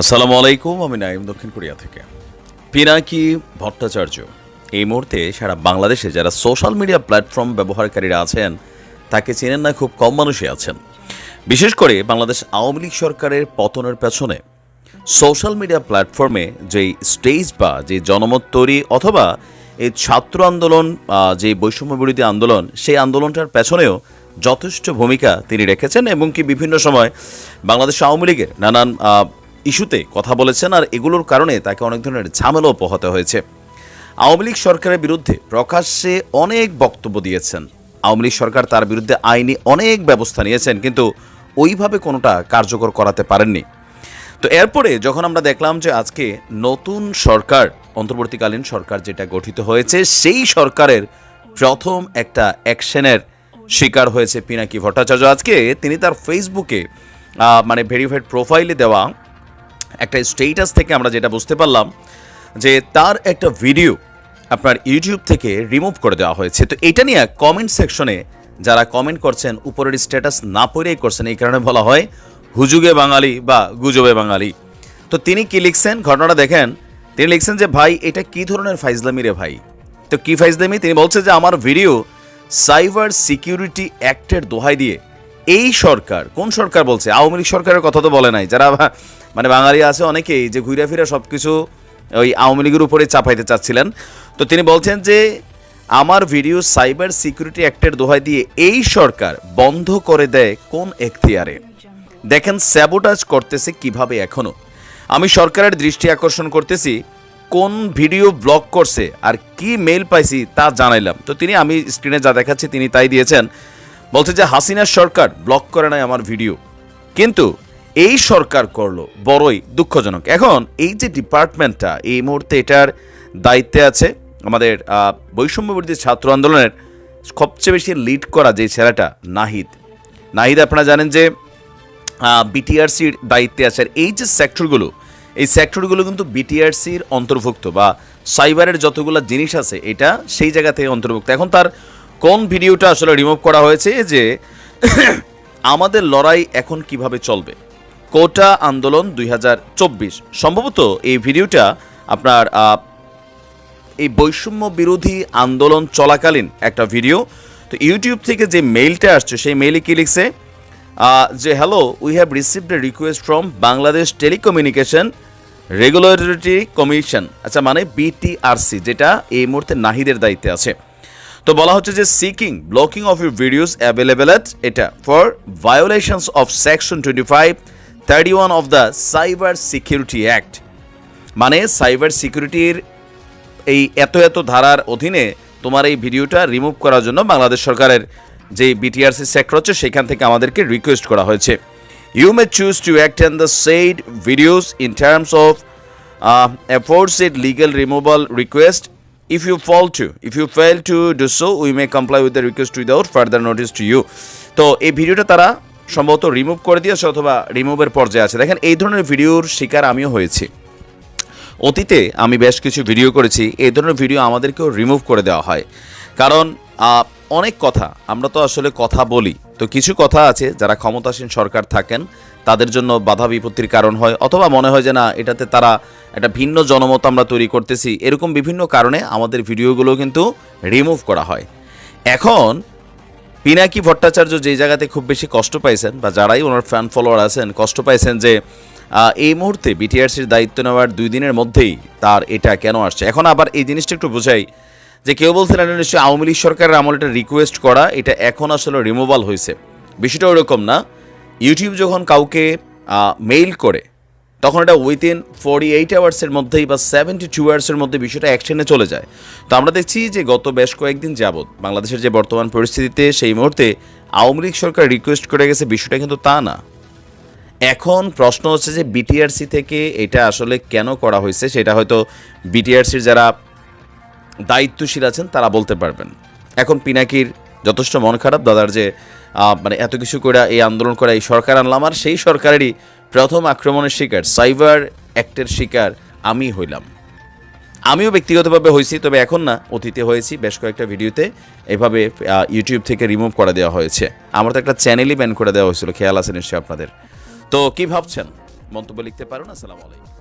আসসালামু আলাইকুম, আমি নাইম দক্ষিণ কোরিয়া থেকে। পিনাকি ভট্টাচার্য, এই মুহূর্তে সারা বাংলাদেশে যারা সোশ্যাল মিডিয়া প্ল্যাটফর্ম ব্যবহারকারীরা আছেন, তাকে চেনেন না, খুব কম মানুষই আছেন। বিশেষ করে বাংলাদেশ আওয়ামী লীগ সরকারের পতনের পেছনে, সোশ্যাল মিডিয়া প্ল্যাটফর্মে যেই স্টেজ বা যে জনমত তৈরি অথবা এই ছাত্র আন্দোলন যে বৈষম্য বিরোধী আন্দোলন, সেই আন্দোলনটার পেছনেও যথেষ্ট ভূমিকা তিনি রেখেছেন এবং কি বিভিন্ন সময় বাংলাদেশ আওয়ামী লীগের নানান ইস্যুতে কথা বলেছেন আর এগুলোর কারণে তাকে অনেক ধরনের ঝামেলাও পোহাতে হয়েছে। আওয়ামী লীগ সরকারের বিরুদ্ধে প্রকাশ্যে অনেক বক্তব্য দিয়েছেন। আওয়ামী লীগ সরকার তার বিরুদ্ধে আইনি অনেক ব্যবস্থা নিয়েছেন, কিন্তু ওইভাবে কোনোটা কার্যকর করাতে পারেননি। তো এরপরে যখন আমরা দেখলাম যে আজকে নতুন সরকার, অন্তর্বর্তীকালীন সরকার যেটা গঠিত হয়েছে, সেই সরকারের প্রথম একটা অ্যাকশনের শিকার হয়েছে পিনাকি ভট্টাচার্য। আজকে তিনি তার ফেসবুকে মানে ভেরিফাইড প্রোফাইলে দেওয়া একটা স্টেটাস থেকে আমরা যেটা বুঝতে পারলাম যে তার একটা ভিডিও আপনার ইউটিউব থেকে রিমুভ করে দেওয়া হয়েছে। তো এটা নিয়ে কমেন্ট সেকশনে যারা কমেন্ট করছেন, উপরের স্ট্যাটাস না পড়েই করছেন, এই কারণে বলা হয় হুজুগে বাঙালি বা গুজবে বাঙালি। তো তিনি কি লিখছেন? ঘটনাটা দেখেন, তিনি লিখছেন যে, ভাই, এটা কি ধরনের ফাইজলামি রে ভাই? তো কি ফাইজলামি? তিনি বলছে যে, আমার ভিডিও সাইবার সিকিউরিটি অ্যাক্টের দোহাই দিয়ে এই সরকার, কোন সরকার বলছে? আওয়ামী লীগ সরকারের কথা তো বলে নাই। যারা মানে বাঙালি আছে অনেকেই যে ঘুরে ফিরে সব কিছু ওই আওয়ামী লীগের উপরে চাপাইতে চাচ্ছিলেন। তো তিনি বলছেন যে, আমার ভিডিও সাইবার সিকিউরিটি অ্যাক্টের দোহাই দিয়ে এই সরকার বন্ধ করে দেয় কোন এখতিয়ারে? দেখেন, স্যাবোটাজ করতেছে কীভাবে এখনও? আমি সরকারের দৃষ্টি আকর্ষণ করতেছি, কোন ভিডিও ব্লক করছে আর কি মেল পাইছি তা জানাইলাম। তো তিনি, আমি স্ক্রিনে যা দেখাচ্ছি তিনি তাই দিয়েছেন। বলছে যে হাসিনার সরকার ব্লক করে নাই আমার ভিডিও কিন্তু এই সরকার করল বড়ই দুঃখজনক। এখন এই যে ডিপার্টমেন্টটা এই মুহূর্তে এটার দায়িত্বে আছে আমাদের আহ, বৈষম্য বিরোধী ছাত্র আন্দোলনের সবচেয়ে বেশি লিড করা যে ছেলেটা নাহিদ। নাহিদ আপনারা জানেন যে বিটিআরসির দায়িত্বে আছে। আর এই যে সেক্টরগুলো এই সেক্টরগুলো কিন্তু বিটিআরসির অন্তর্ভুক্ত বা সাইবারের যতগুলো জিনিস আছে এটা সেই জায়গা থেকে অন্তর্ভুক্ত। এখন তার কোন ভিডিওটা আসলে রিমুভ করা হয়েছে যে আমাদের লড়াই এখন কীভাবে চলবে? কোটা আন্দোলন দুই হাজার চব্বিশ। সম্ভবত এই ভিডিওটা আপনার এই বৈষম্য বিরোধী আন্দোলন চলাকালীন একটা ভিডিও। তো ইউটিউব থেকে যে মেইলটা আসছে, সেই মেইলে কি লিখছে? যে hello we have received a request from Bangladesh telecommunication regulatory commission আচ্ছা মানে বিটিআরসি যেটা এই মুহূর্তে নাহিদের দায়িত্বে আছে। তো বলা হচ্ছে যে seeking blocking of your videos available at এটা for violations of section twenty five thirty one of the cyber security act মানে সাইবার সিকিউরিটির এই এত এত ধারার অধীনে তোমার এই ভিডিওটা রিমুভ করার জন্য বাংলাদেশ সরকারের যে বিটিআরসি সেক্টর হচ্ছে, সেখান থেকে আমাদেরকে রিকোয়েস্ট করা হয়েছে। You may choose to act and the said videos in terms of aforesaid legal removal request if you fall to if you fail to do so we may comply with the request without further notice to you তো এই ভিডিওটা তারা সম্ভবত remove করে দিয়েছে অথবা রিমুভের পর্যায়ে আছে। দেখেন, এই ধরনের ভিডিওর শিকার আমিও হয়েছি। অতীতে আমি বেশ কিছু ভিডিও করেছি, এই ধরনের ভিডিও আমাদেরকেও রিমুভ করে দেওয়া হয়। কারণ অনেক কথা, আমরা তো আসলে কথা বলি। তো কিছু কথা আছে, যারা ক্ষমতাসীন সরকার থাকেন, তাদের জন্য বাধা বিপত্তির কারণ হয়, অথবা মনে হয় যে না, এটাতে তারা একটা ভিন্ন জনমত আমরা তৈরি করতেছি। এরকম বিভিন্ন কারণে আমাদের ভিডিওগুলো কিন্তু রিমুভ করা হয়। এখন, পিনাকি ভট্টাচার্য যেই জায়গাতে খুব বেশি কষ্ট পাইছেন বা যারাই ওনার ফ্যান ফলোয়ার আছেন, কষ্ট পাইছেন যে এই মুহূর্তে বিটিআরসির দায়িত্ব নেওয়ার দুই দিনের মধ্যেই তার এটা কেন আসছে? এখন আবার এই জিনিসটা একটু বোঝাই যে, কেউ বলছিলেন নিশ্চয়ই আওয়ামী লীগ সরকারের আমল এটা রিকোয়েস্ট করা, এটা এখন আসলে রিমুভাল হয়েছে বিষয়টা ওরকম না। ইউটিউব যখন কাউকে মেইল করে তখন এটা উইথিন ফোর্টি এইট আওয়ার্সের মধ্যেই বা সেভেন্টি টু আওয়ার্সের মধ্যে বিষয়টা অ্যাকশনে চলে যায়। তো আমরা দেখছি যে গত বেশ কয়েকদিন যাবৎ বাংলাদেশের যে বর্তমান পরিস্থিতিতে সেই মুহূর্তে আওয়ামী লীগ সরকার রিকোয়েস্ট করে গেছে, বিষয়টা কিন্তু তা না। এখন প্রশ্ন হচ্ছে যে বিটিআরসি থেকে এটা আসলে কেন করা হয়েছে? সেটা হয়তো বিটিআরসির যারা দায়িত্বশীল আছেন, তারা বলতে পারবেন। এখন পিনাকির যথেষ্ট মন খারাপ, দাদার যে মানে এত কিছু করে এই আন্দোলন করে এই সরকার আনলাম আর সেই সরকারেরই প্রথম আক্রমণের শিকার, সাইবার অ্যাক্টের শিকার আমি হইলাম। আমিও ব্যক্তিগতভাবে হয়েছি তবে এখন না, অতীতে হয়েছি বেশ কয়েকটা ভিডিওতে। এভাবে ইউটিউব থেকে রিমুভ করে দেওয়া হয়েছে। আমার তো একটা চ্যানেলই ব্যান করে দেওয়া হয়েছিল, খেয়াল আছে নিশ্চয়ই আপনাদের। তো কি ভাবছেন? মন্তব্য লিখতে পারেন, আসসালামু আলাইকুম।